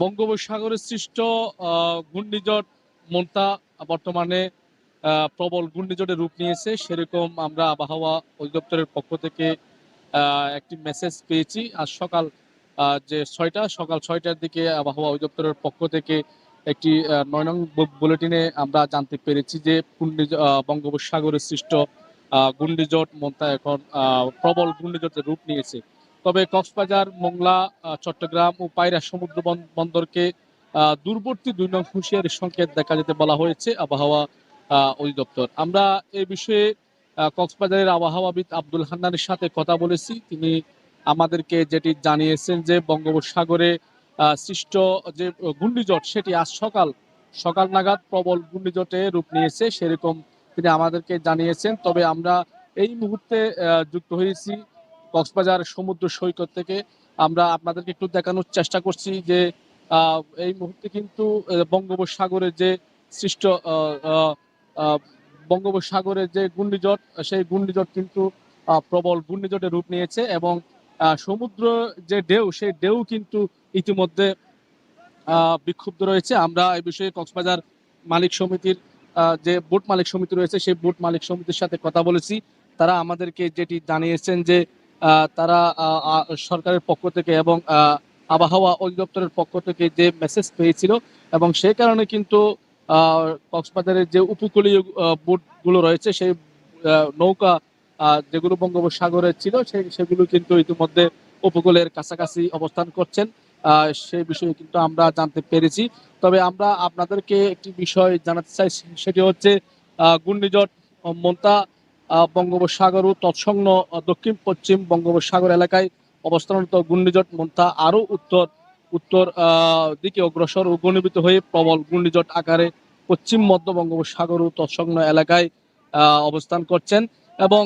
বঙ্গোপসাগরে সৃষ্ট ঘূর্ণিঝড় মন্তা বর্তমানে প্রবল ঘূর্ণিঝড়ের রূপ নিয়েছে। সেরকম আমরা আবহাওয়া অধিদপ্তরের পক্ষ থেকে একটি মেসেজ পেয়েছি। আজ সকাল যে ছয়টা সকাল ছয়টার দিকে আবহাওয়া অধিদপ্তরের পক্ষ থেকে একটি নয় নং বুলেটিনে আমরা জানতে পেরেছি যে ঘূর্ণিঝ- আহ, বঙ্গোপসাগরে সৃষ্ট ঘূর্ণিঝড় মন্তা এখন প্রবল ঘূর্ণিঝড়ের রূপ নিয়েছে। তবে কক্সবাজার, মোংলা চট্টগ্রাম ও পায়রা সমুদ্র বন্দরকে দূরবর্তী দুই নং হুঁশিয়ারি সংকেত দেখা যেতে বলা হয়েছে আবহাওয়া অধিদপ্তর। আমরা এ বিষয়ে কক্সবাজারের আবহাওয়াবিদ আব্দুল হান্নানের সাথে কথা বলেছি। তিনি আমাদেরকে যেটি জানিয়েছেন যে বঙ্গোপসাগরে সৃষ্ট যে ঘূর্ণিঝড় সেটি আজ সকাল সকাল নাগাদ প্রবল ঘূর্ণিঝড়ে রূপ নিয়েছে, সেরকম তিনি আমাদেরকে জানিয়েছেন। তবে আমরা এই মুহূর্তে যুক্ত হয়েছি কক্সবাজার সমুদ্র সৈকত থেকে আমরা আপনাদেরকে একটু দেখানোর চেষ্টা করছি যে এই মুহূর্তে কিন্তু আহ, বঙ্গোপসাগরের যে সৃষ্ট বঙ্গোপসাগরের যে ঘূর্ণিঝড় সেই ঘূর্ণিঝড় কিন্তু প্রবল ঘূর্ণিঝড়ের রূপ নিয়েছে এবং সমুদ্র যে ঢেউ সেই ঢেউ কিন্তু ইতিমধ্যে বিক্ষুব্ধ রয়েছে। আমরা এই বিষয়ে কক্সবাজার মালিক সমিতির যে বোট মালিক সমিতি রয়েছে সেই বোট মালিক সমিতির সাথে কথা বলেছি। তারা আমাদেরকে যেটি জানিয়েছেন যে তারা সরকারের পক্ষ থেকে এবং আবহাওয়া অধিদপ্তরের পক্ষ থেকে যে মেসেজ পেয়েছিল এবং সেই কারণে কিন্তু কক্সবাজারের যে উপকূলীয় বোটগুলো রয়েছে সেই নৌকা যেগুলো বঙ্গোপসাগরে ছিল সেই, সেগুলো কিন্তু ইতিমধ্যে উপকূলের কাছাকাছি অবস্থান করছেন। সেই বিষয়ে কিন্তু আমরা জানতে পেরেছি। তবে আমরা আপনাদেরকে একটি বিষয় জানাতে চাই সেটি হচ্ছে ঘূর্ণিঝড়, মন্তা বঙ্গোপসাগর ও তৎসংলগ্ন আহ, দক্ষিণ পশ্চিম বঙ্গোপসাগর এলাকায় অবস্থানরত ঘূর্ণিঝড় মন্থা আরও উত্তর উত্তর দিকে অগ্রসর ও ঘনীভূত হয়ে প্রবল ঘূর্ণিঝড় আকারে পশ্চিম মধ্য বঙ্গোপসাগর ও তৎসংলগ্ন এলাকায় অবস্থান করছেন এবং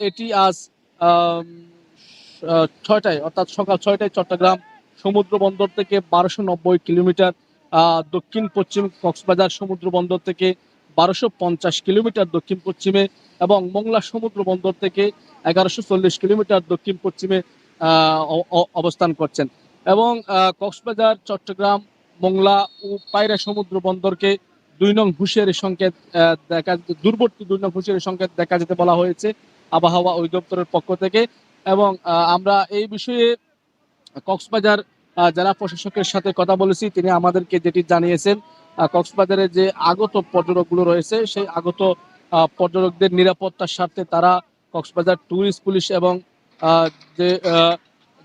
এটি আজ ছয়টায় অর্থাৎ সকাল ছয়টায় চট্টগ্রাম সমুদ্র বন্দর থেকে বারোশো নব্বই কিলোমিটার দক্ষিণ পশ্চিম কক্সবাজার সমুদ্র বন্দর থেকে বারোশো পঞ্চাশ কিলোমিটার দক্ষিণ পশ্চিমে এবং মোংলা সমুদ্র বন্দর থেকে এগারোশো চল্লিশ কিলোমিটার দক্ষিণ পশ্চিমে অবস্থান করছেন। এবং কক্সবাজার, চট্টগ্রাম, মোংলা ও পায়রা সমুদ্র বন্দরকে দুই নং হুঁশিয়ারি সংকেত দেখা, দূরবর্তী দুই নং হুঁশিয়ারি সংকেত দেখা যেতে বলা হয়েছে আবহাওয়া অধিদপ্তরের পক্ষ থেকে। এবং আমরা এই বিষয়ে কক্সবাজার জেলা প্রশাসকের সাথে কথা বলেছি। তিনি আমাদেরকে যেটি জানিয়েছেন কক্সবাজারে যে আগত পর্যটকগুলো রয়েছে সেই আগত পর্যটকদের নিরাপত্তার স্বার্থে তারা কক্সবাজার ট্যুরিস্ট পুলিশ এবং যে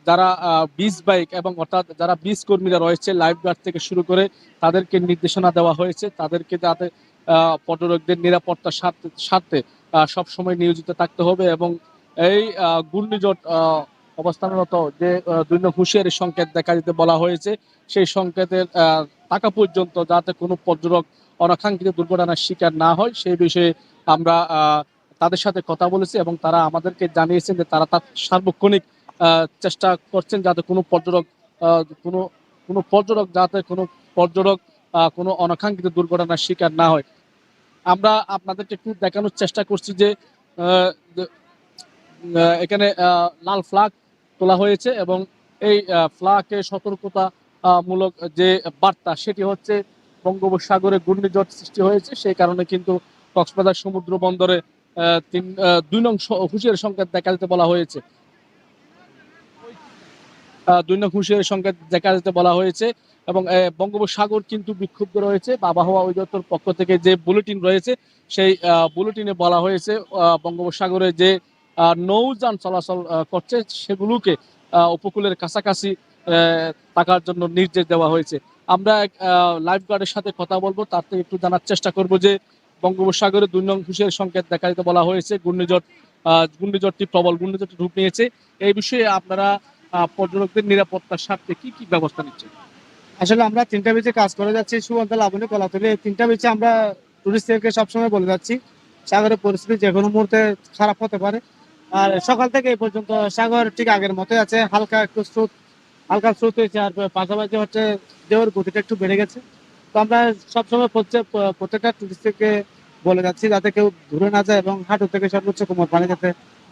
যারা বিচ বাইক এবং অর্থাৎ যারা বিচ কর্মীরা রয়েছে লাইফ গার্ড থেকে শুরু করে তাদেরকে নির্দেশনা দেওয়া হয়েছে। তাদেরকে যাতে পর্যটকদের নিরাপত্তার স্বার্থে স্বার্থে সবসময় নিয়োজিত থাকতে হবে এবং এই আহ, অবস্থানরত যে আহ, দুই নং হুঁশিয়ারি সংকেত দেখা যেতে বলা হয়েছে সেই সংকেতের থাকা পর্যন্ত যাতে কোনো পর্যটক অনাকাঙ্ক্ষিত দুর্ঘটনার শিকার না হয়, সেই বিষয়ে আমরা তাদের সাথে কথা বলেছি এবং তারা আমাদেরকে জানিয়েছেন যে তারা তার সার্বক্ষণিক চেষ্টা করছেন যাতে কোনো পর্যটক কোনো কোনো পর্যটক যাতে কোনো পর্যটক কোনো অনাকাঙ্ক্ষিত দুর্ঘটনার শিকার না হয়। আমরা আপনাদেরকে একটু দেখানোর চেষ্টা করছি যে এখানে লাল ফ্ল্যাগ তোলা হয়েছে এবং এই ফ্ল্যাগের সতর্কতা মূলক যে বার্তা সেটি হচ্ছে বঙ্গোপসাগরে ঘূর্ণিঝড় সৃষ্টি হয়েছে। সেই কারণে কিন্তু কক্সবাজার সমুদ্র বন্দরে তিন দুই নং হুঁশিয়ারি সংকেত দেখা যেতে বলা হয়েছে। দুই নং হুঁশিয়ারি সংকেত দেখা যেতে বলা হয়েছে এবং বঙ্গোপসাগর কিন্তু বিক্ষুব্ধ রয়েছে। আবহাওয়া অধিদপ্তর পক্ষ থেকে যে বুলেটিন রয়েছে, সেই বুলেটিনে বলা হয়েছে বঙ্গোপসাগরে যে নৌযান চলাচল করছে, সেগুলোকে উপকূলের কাছাকাছি থাকার জন্য নির্দেশ দেওয়া হয়েছে। আমরা লাইফ গার্ডের সাথে কথা বলব, তার থেকে একটু জানার চেষ্টা করব যে বঙ্গোপসাগরে দুই নং হুঁশিয়ারি সংকেত দেখা যেতে বলা হয়েছে, ঘূর্ণিঝড় ঘূর্ণিঝড়টি প্রবল ঘূর্ণিঝড়টি রূপ নিয়েছে। এই বিষয়ে আপনারা পর্যটকদের নিরাপত্তার স্বার্থে কি কি ব্যবস্থা নিচ্ছেন? আসলে আমরা তিনটা বেচে কাজ করে যাচ্ছি সুগন্ধ লাবণী কলাতলি। তিনটা বেচে আমরা টুরিস্টদেরকে সবসময় বলে যাচ্ছি, সাগরের পরিস্থিতি যে কোনো মুহূর্তে খারাপ হতে পারে। আর সকাল থেকে এই পর্যন্ত সাগর ঠিক আগের মতোই আছে, হালকা একটু স্রোত হালকা স্রোত হয়েছে আর পাশাপাশি হচ্ছে দেওয়ার গতিটা একটু বেড়ে গেছে। তো আমরা সবসময় প্রত্যেক, প্রত্যেকটা টুরিস্টকে বলে যাচ্ছি যাতে কেউ ঘুরে না যায় এবং হাঁটু থেকে সর্বোচ্চ কোমর পানি যাতে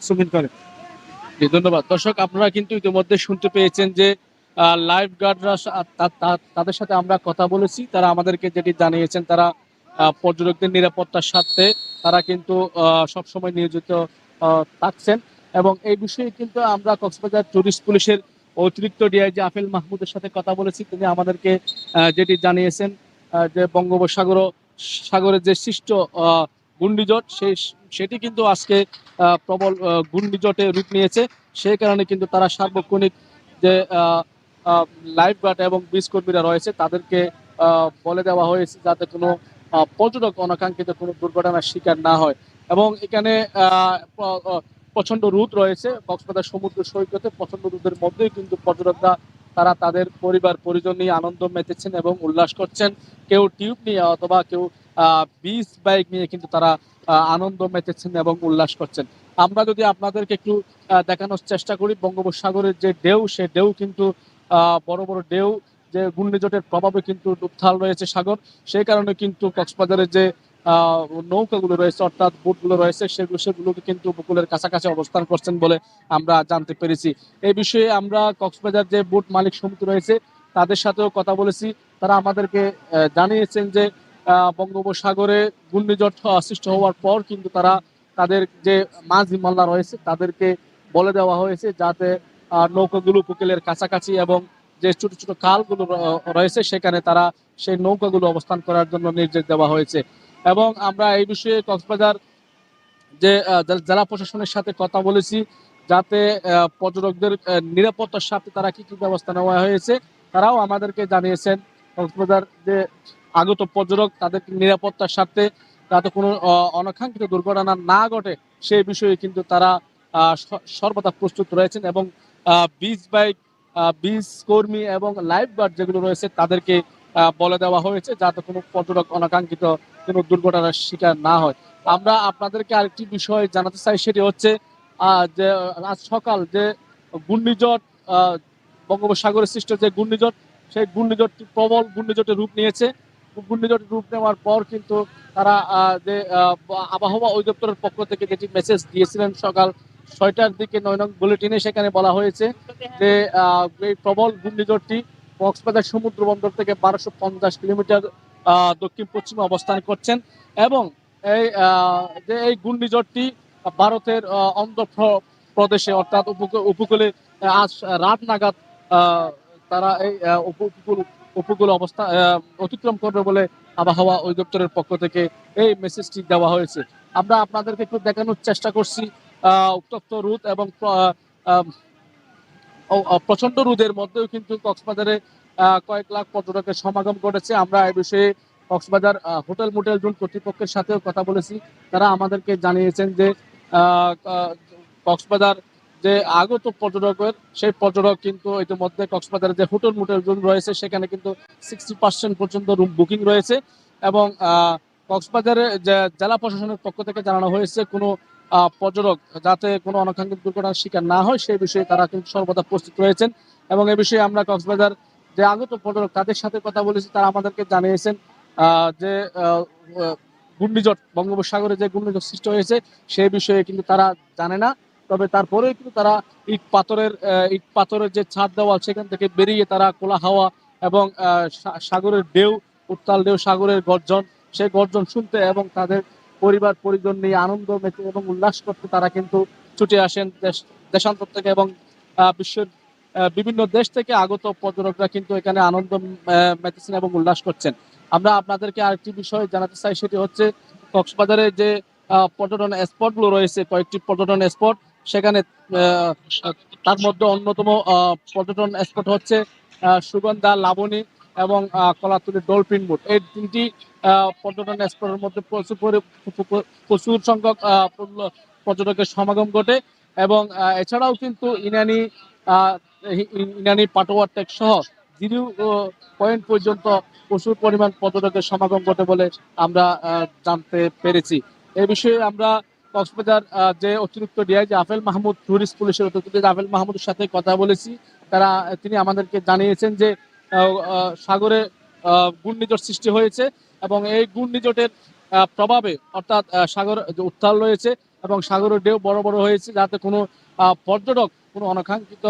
সুইমিং করে। ধন্যবাদ। দর্শক, আপনারা কিন্তু ইতিমধ্যে শুনতে পেয়েছেন যে লাইফ গার্ডরা তাদের সাথে আমরা কথা বলেছি। তারা আমাদেরকে যেটি জানিয়েছেন, তারা পর্যটকদের নিরাপত্তার স্বার্থে তারা কিন্তু সবসময় নিয়োজিত থাকছেন। এবং এই বিষয়ে কিন্তু আমরা কক্সবাজার টুরিস্ট পুলিশের অতিরিক্ত ডিআইজি আফেল মাহমুদের সাথে কথা বলেছি। তিনি আমাদেরকে যেটি জানিয়েছেন যে বঙ্গোপসাগর, সাগরের যে সৃষ্ট ঘূর্ণিঝড়, সেই, সেটি কিন্তু আজকে প্রবল ঘূর্ণিঝড়ে রূপ নিয়েছে। সেই কারণে কিন্তু তারা সার্বক্ষণিক যে লাইফ গার্ড এবং বীজ কর্মীরা রয়েছে, তাদেরকে বলে দেওয়া হয়েছে যাতে কোনো পর্যটক অনাকাঙ্ক্ষিত কোনো দুর্ঘটনার শিকার না হয়। এবং এখানে প্রচণ্ড রোদ রয়েছে, কক্সবাজার সমুদ্র সৈকতে প্রচণ্ড রোদের মধ্যেই কিন্তু পর্যটকরা তারা তাদের পরিবার, পরিজন নিয়ে আনন্দ মেতেছেন এবং উল্লাস করছেন। কেউ টিউব নিয়ে অথবা কেউ বিচ বাইক নিয়ে কিন্তু তারা আনন্দ মেতেছেন এবং উল্লাস করছেন। আমরা যদি আপনাদেরকে একটু দেখানোর চেষ্টা করি, বঙ্গোপসাগরের যে ঢেউ, সে ঢেউ কিন্তু বড় বড় ঢেউ, যে ঘূর্ণিঝড়ের প্রভাবে কিন্তু উত্থাল রয়েছে সাগর। সেই কারণে কিন্তু কক্সবাজারের যে নৌকাগুলো রয়েছে, অর্থাৎ বোটগুলো রয়েছে, সেগুলো সেগুলোকে কিন্তু উপকূলের কাছাকাছি অবস্থান করছেন বলে আমরা জানতে পেরেছি। এই বিষয়ে আমরা কক্সবাজার যে বোট মালিক সমিতি রয়েছে, তাদের সাথেও কথা বলেছি। তারা আমাদেরকে জানিয়েছেন যে বঙ্গোপসাগরে ঘূর্ণিঝড় সৃষ্টি হওয়ার পর কিন্তু তারা তাদের যে মাঝি মাল্লা রয়েছে, তাদেরকে বলে দেওয়া হয়েছে যাতে নৌকাগুলো উপকূলের কাছাকাছি এবং যে ছোট ছোট খালগুলো রয়েছে, সেখানে তারা সেই নৌকাগুলো অবস্থান করার জন্য নির্দেশ দেওয়া হয়েছে। এবং আমরা এই বিষয়ে কক্সবাজার যে জেলা প্রশাসনের সাথে কথা বলেছি, যাতে পর্যটকদের নিরাপত্তার সাথে তারা কি কি ব্যবস্থা নেওয়া হয়েছে, তারাও আমাদেরকে জানিয়েছেন। কক্সবাজার যে আগত পর্যটক, তাদের নিরাপত্তার স্বার্থে যাতে কোনো অনাকাঙ্ক্ষিত দুর্ঘটনা না ঘটে সেই বিষয়ে কিন্তু তারা সর্বদা প্রস্তুত রয়েছেন এবং বিচ বাইক বিচ কর্মী এবং লাইফ গার্ড যেগুলো রয়েছে, তাদেরকে বলে দেওয়া হয়েছে, যাতে কোনো পর্যটক অনাকাঙ্ক্ষিত কোনো দুর্ঘটনার শিকার না হয়। আমরা আপনাদেরকে আরেকটি বিষয় জানাতে চাই, সেটি হচ্ছে যে, আজ সকাল যে ঘূর্ণিঝড় বঙ্গোপসাগরের সৃষ্ট যে ঘূর্ণিঝড়, সেই ঘূর্ণিঝড়টি প্রবল ঘূর্ণিঝড়ের রূপ নিয়েছে। ঘূর্ণিঝড়ের রূপ নেওয়ার পর কিন্তু তারা যে আবহাওয়া অধিদপ্তরের পক্ষ থেকে যেটি মেসেজ দিয়েছিলেন সকাল ছয়টার দিকে নয় নং বুলেটিনে সেখানে বলা হয়েছে যে এই প্রবল ঘূর্ণিঝড়টি কক্সবাজার সমুদ্র বন্দর থেকে বারোশো পঞ্চাশ কিলোমিটার দক্ষিণ পশ্চিমে অবস্থান করছেন এবং এই যে এই ঘূর্ণিঝড়টি ভারতের আহ, অন্ধ্র প্রদেশে অর্থাৎ উপকূলে আজ রাত নাগাদ তারা এই উপকূল উপকূল অবস্থা অতিক্রম করবে বলে আবহাওয়া অধিদপ্তরের পক্ষ থেকে এই মেসেজটি দেওয়া হয়েছে। আমরা আপনাদেরকে একটু দেখানোর চেষ্টা করছি উত্তপ্ত রোদ এবং প্রচণ্ড রোদের মধ্যেও কিন্তু কক্সবাজারে কয়েক লাখ পর্যটকের সমাগম ঘটেছে। আমরা এই বিষয়ে কক্সবাজার হোটেল মোটেল জোন কর্তৃপক্ষের সাথেও কথা বলেছি। তারা আমাদেরকে জানিয়েছেন যে কক্সবাজার যে আগত পর্যটকের, সেই পর্যটক কিন্তু ইতিমধ্যে কক্সবাজারের যে হোটেল মোটেল জোন রয়েছে, সেখানে কিন্তু সিক্সটি পার্সেন্ট পর্যন্ত রুম বুকিং রয়েছে এবং কক্সবাজারে জেলা প্রশাসনের পক্ষ থেকে জানানো হয়েছে, কোনো পর্যটক যাতে কোনো অনাকাঙ্ক্ষিত দুর্ঘটনার শিকার না হয়, সেই বিষয়ে তারা কিন্তু সর্বদা প্রস্তুত রয়েছেন। এবং এ বিষয়ে আমরা কক্সবাজার যে আগত পর্যটক তাদের সাথে কথা বলেছি, তারা আমাদেরকে জানিয়েছেন যে ঘূর্ণিঝড়, বঙ্গোপসাগরে যে ঘূর্ণিঝড় সৃষ্টি হয়েছে, সেই বিষয়ে কিন্তু তারা জানে না। তবে তারপরেও কিন্তু তারা ইট পাথরের ইট পাথরের যে ছাদ দেওয়াল, সেখান থেকে বেরিয়ে তারা কোলা হাওয়া এবং সাগরের ঢেউ, উত্তাল ঢেউ, সাগরের গর্জন, সেই গর্জন শুনতে এবং তাদের পরিবার, পরিজন নিয়ে আনন্দ মেতে এবং উল্লাস করতে তারা কিন্তু ছুটে আসেন দেশ, দেশান্তর থেকে এবং বিশ্বের বিভিন্ন দেশ থেকে আগত পর্যটকরা কিন্তু এখানে আনন্দ মেতেছেন এবং উল্লাস করছেন। আমরা আপনাদেরকে আরেকটি বিষয় জানাতে চাই, সেটি হচ্ছে কক্সবাজারে যে পর্যটন স্পটগুলো রয়েছে, কয়েকটি পর্যটন স্পট সেখানে তার মধ্যে অন্যতম পর্যটন স্পট হচ্ছে সুগন্ধা, লাবণী এবং কলাতুলি ডলফিন বোট। এই তিনটি পর্যটন স্পটের মধ্যে প্রচুর পরি- প্রচুর সংখ্যক পর্যটকের সমাগম ঘটে এবং এছাড়াও কিন্তু ইনানি ইনানি পাটোয়ার টেক সহ জিরো পয়েন্ট পর্যন্ত প্রচুর পরিমাণ পর্যটকের সমাগম ঘটে বলে আমরা জানতে পেরেছি। এ বিষয়ে আমরা কক্সবাজার যে অতিরিক্ত ডিআইজি আফেল মাহমুদ টুরিস্ট পুলিশের অতিরিক্ত আফেল মাহমুদের সাথে কথা বলেছি। তারা তিনি আমাদেরকে জানিয়েছেন যে সাগরে ঘূর্ণিঝড় সৃষ্টি হয়েছে এবং এই ঘূর্ণিঝড়ের আহ, প্রভাবে অর্থাৎ সাগর উত্তাল রয়েছে এবং সাগরের ঢেউ বড় বড় হয়েছে যাতে কোনো পর্যটক কোনো অনাকাঙ্ক্ষিত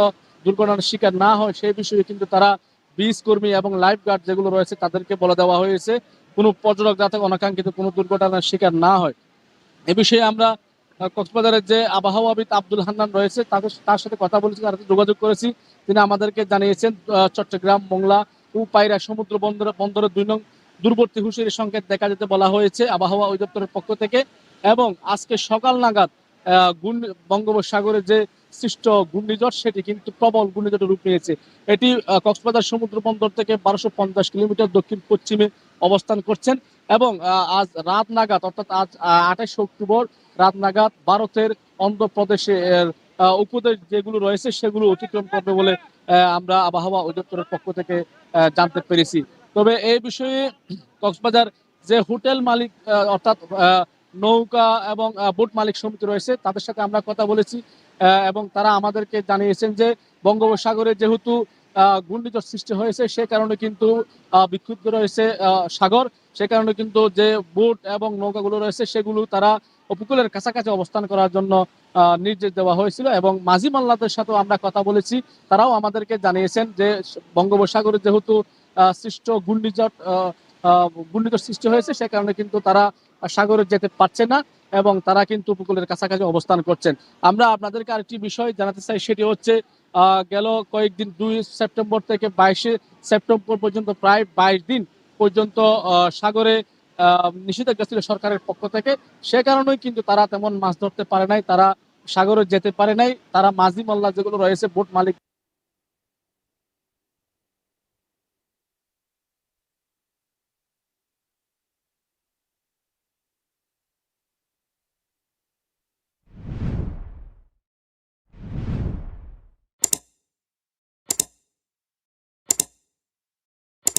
দুর্ঘটনার শিকার না হয় সেই বিষয়ে কিন্তু তারা বীজ কর্মী এবং লাইফ গার্ড যেগুলো রয়েছে তাদেরকে বলে দেওয়া হয়েছে কোনো পর্যটক যাতে অনাকাঙ্ক্ষিত কোনো দুর্ঘটনার শিকার না হয়। এ বিষয়ে আমরা কক্সবাজারের যে আবহাওয়াবিদ আব্দুল হান্নান রয়েছে তাদের তার সাথে কথা বলেছি তার যোগাযোগ করেছি। তিনি আমাদেরকে জানিয়েছেন চট্টগ্রাম মোংলা ও পায়রা সমুদ্র বন্দর বন্দরের দুই নং দূরবর্তী হুঁশিয়ারি সংকেত দেখা যেতে বলা হয়েছে আবহাওয়া অধিদপ্তরের পক্ষ থেকে। এবং আজকে সকাল নাগাদ আহ, ঘূর্ণি বঙ্গোপসাগরে যে সৃষ্ট ঘূর্ণিঝড়, সেটি কিন্তু প্রবল ঘূর্ণিঝড়ের রূপ নিয়েছে। এটি কক্সবাজার সমুদ্র বন্দর থেকে বারোশো পঞ্চাশ কিলোমিটার দক্ষিণ পশ্চিমে অবস্থান করছেন এবং আজ রাত নাগাদ, অর্থাৎ আজ আঠাশে অক্টোবর রাত নাগাদ ভারতের অন্ধ্রপ্রদেশে উপদেশ যেগুলো রয়েছে সেগুলো অতিক্রম করবে বলে আমরা আবহাওয়া অধিদপ্তরের পক্ষ থেকে জানতে পেরেছি। তবে এই বিষয়ে কক্সবাজার যে হোটেল মালিক অর্থাৎ নৌকা এবং বোট মালিক সমিতি রয়েছে। তাদের সাথে আমরা কথা বলেছি এবং তারা আমাদেরকে জানিয়েছেন যে বঙ্গোপসাগরে যেহেতু ঘূর্ণিঝড় সৃষ্টি হয়েছে, সে কারণে কিন্তু বিক্ষুব্ধ রয়েছে সাগর। সে কারণে কিন্তু যে বোট এবং নৌকাগুলো রয়েছে, সেগুলো তারা উপকূলের কাছাকাছি অবস্থান করার জন্য নির্দেশ দেওয়া হয়েছিল এবং মাঝি মাল্লাদের সাথেও আমরা কথা বলেছি। তারাও আমাদেরকে জানিয়েছেন যে বঙ্গোপসাগরে যেহেতু সৃষ্ট ঘূর্ণিঝড় ঘূর্ণিঝড় সৃষ্টি হয়েছে, সে কারণে কিন্তু তারা সাগরে যেতে পারছে না এবং তারা কিন্তু উপকূলের কাছাকাছি অবস্থান করছেন। আমরা আপনাদেরকে আরেকটি বিষয় জানাতে চাই, সেটি হচ্ছে গেল কয়েকদিন, দুই সেপ্টেম্বর থেকে বাইশে সেপ্টেম্বর পর্যন্ত, প্রায় বাইশ দিন পর্যন্ত সাগরে নিষেধাজ্ঞা ছিল সরকারের পক্ষ থেকে। সে কারণেই কিন্তু তারা তেমন মাছ ধরতে পারে নাই, তারা সাগরে যেতে পারে নাই, তারা মাঝি মাল্লা যেগুলো রয়েছে, বোট মালিক